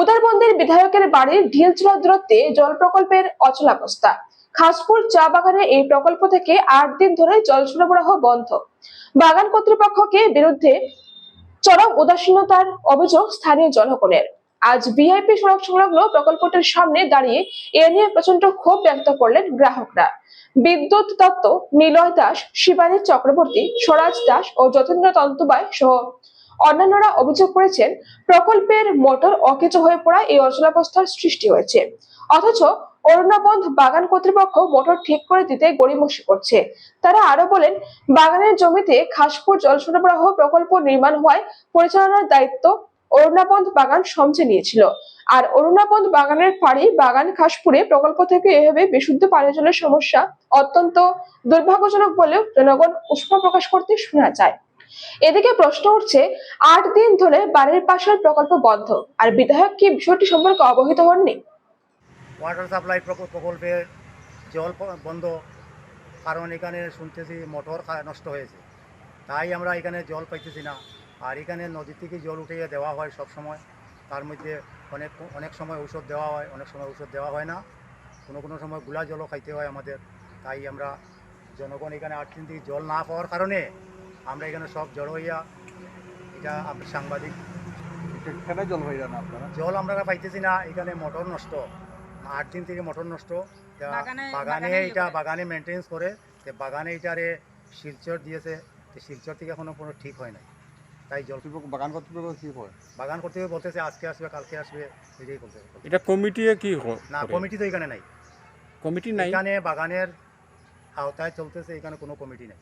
উদারবন্দের বিধায়কের বাড়ির ঢিলচুড়া দূরত্বে জল প্রকল্পের অচলাবস্থা। খাসপুর চা বাগানের এই প্রকল্প থেকে আট দিন ধরে জল সরবরাহ বন্ধ। বাগান কর্তৃপক্ষকে বিরুদ্ধে চরম উদাসীনতার অভিযোগ স্থানীয় জনগণের। আজ ভিআইপি সড়ক সংলগ্ন প্রকল্পটির সামনে দাঁড়িয়ে এ নিয়ে প্রচণ্ড ক্ষোভ ব্যক্ত করলেন গ্রাহকরা। বিদ্যুৎ দত্ত, নিলয় দাস, শিবানী চক্রবর্তী, স্বরাজ দাস ও যতীন্দ্র তন্তুবাই সহ অন্যান্যরা অভিযোগ করেছেন, প্রকল্পের মোটর অকেজ হয়ে পড়া এই অচলাবস্থার সৃষ্টি হয়েছে। অথচ অরুণাবন্ধ বাগান কর্তৃপক্ষ মোটর ঠিক করে দিতে গড়িমসি করছে। তারা আরও বলেন, বাগানের জমিতে খাসপুর জল সরবরাহ প্রকল্প নির্মাণ হওয়ায় পরিচালনার দায়িত্ব অরুণাবন্ধ বাগান সমঝে নিয়েছিল। আর অরুণাবন্ধ বাগানের ফাঁড়ি বাগান খাসপুরে প্রকল্প থেকে এভাবে বিশুদ্ধ পানীয় জলের সমস্যা অত্যন্ত দুর্ভাগ্যজনক বলেও জনগণ উষ্মা প্রকাশ করতে শোনা যায়। এদিকে প্রশ্ন উঠছে, আট দিন ধরে বাড়ির পাশের প্রকল্প বন্ধ। আর বিধায়ক কি বিষয়টি সম্পর্কে অবহিত হননি? ওয়াটার সাপ্লাই প্রক- প্রকল্পের জল বন্ধ। কারণ এখানে শুনতেছি মোটর নষ্ট হয়েছে। তাই আমরা এখানে জল পাইতেছি না। আর এখানে নদী থেকে জল উঠিয়ে দেওয়া হয় সব সময় তার মধ্যে অনেক অনেক সময় ঔষধ দেওয়া হয়। অনেক সময় ঔষধ দেওয়া হয় না। কোনো কোনো সময়গুলা জলও খাইতে হয় আমাদের। তাই আমরা জনগণ এখানে আট দিন থেকে জল না পাওয়ার কারণে আমরা এখানে সব জড়ো হইয়া এটা আমরা সাংবাদিক। কেন জল হয়ে যান আপনারা? জল আমরা পাইতেছি না এখানে মোটর নষ্ট। আট দিন থেকে মোটর নষ্ট। বাগানে- এটা বাগানে মেনটেন্স করে তো বাগানে এটারে শিলচর দিয়েছে তো শিলচর থেকে এখনও কোনো ঠিক হয় নাই। তাই জল বাগান কর্তৃপক্ষ কি করে? বাগান করতে বলতেছে আজকে আসবে কালকে আসবে এটাই বলতে এটা কমিটি কি না কমিটি তো এখানে নাই। কমিটি নাই? এখানে বাগানের আওতায় চলতেছে এখানে কোনো কমিটি নেই।